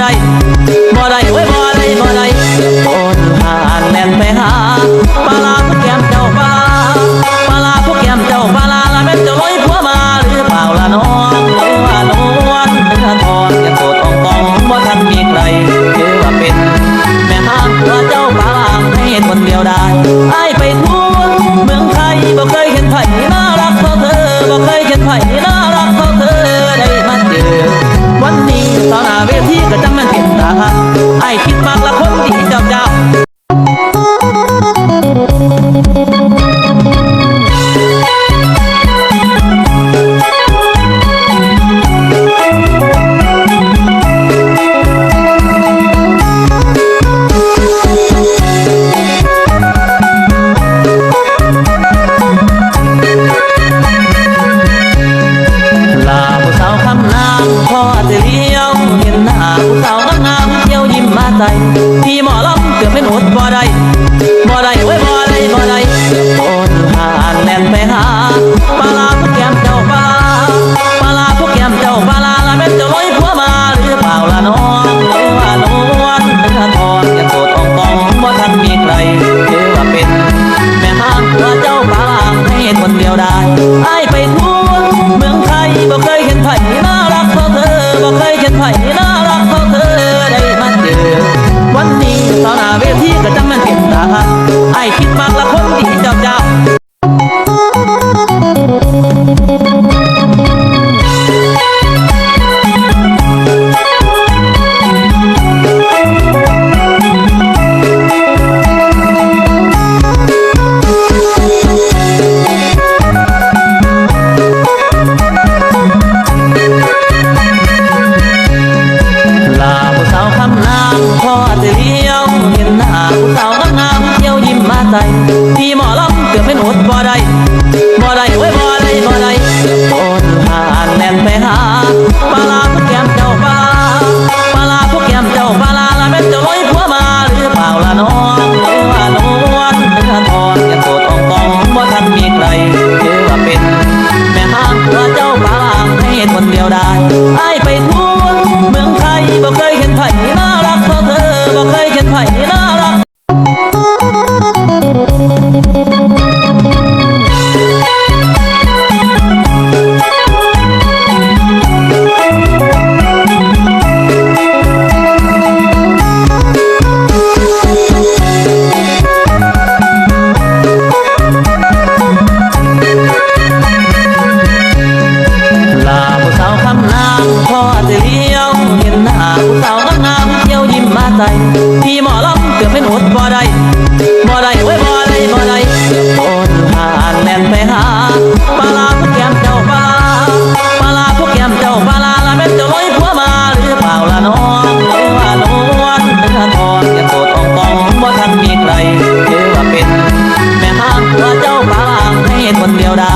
ได้บ่ได้เว้ยบ่ได้บ่ได้โนหานแล่นไปหาปลาลาพวกแกมเจ้าปลาปลาลาพวกแกมเจ้าปลาลาละแม่นเจ้าลอยผัวมาหรือเปล่าล่ะน้องเอว่านวลเนื้อทอนยังโสดอ่องตองบ่ทันมีใครเอว่าเป็น แม่หางเพื่เจ้าปลาให้คนเดียวได้ จังมั ได้พี่หมอล้อมเกือบไม่หมดบ่ได้บ่ได้เว้ยบ่ได้บ่ได้โอนห่างแล่นไปหาปลาพวกแก้มเจ้าปลาปลาพวกแก้มเจ้าปลาละแม่จะลอยผัวมาหรือเปล่าละน้องหรือว่านวลเนื้อทอนยังโสดออกตองบ่ทันมีใครหรือว่าเป็น แม่ห้างผัวเจ้าปลาให้คนเดียวได้ ที่หมอล้อมเกือบไม่หมดบ่ได้บ่ได้เว้ยบ่ได้บ่ได้โอนหานแน่นไปหาปลาลาพวกแกมเจ้าปลาปลาลาพวกแกมเจ้าปลาลาละแม่เจ้าลอยผัวมาหรือเปล่าละน้องหรือว่านวลหรือว่าทอนกันโตองตองบ่ทันมีใครหรือว่าเป็น แม่ห้างผัเจ้าปลาให้คนเดียวได้ไอ้ไปทั่วเมืองไทยบอกเคยเห็นไผ่มา ดเลี้ยวเห็นหน้าผู้สาวงามเที่ยวยิ้มมาใจพี่หมอลำเกือบไม่หมดบ่ได้บ่ได้เว้ยบ่ได้บ่ได้โอนผ่านแล่นไปหาปลาพวกแกมเจ้าปลาปลาพวกแกมเจ้าปลาละแม่เจ้าลอยผัวมาหรือเปล่าละน้องเอว่าน้วนเอว่าทอนยังโสดตองกองบ่ทันมีใครเอว่าเป็น แม่ห้างผัวเจ้าปลาให้คนเดียวได้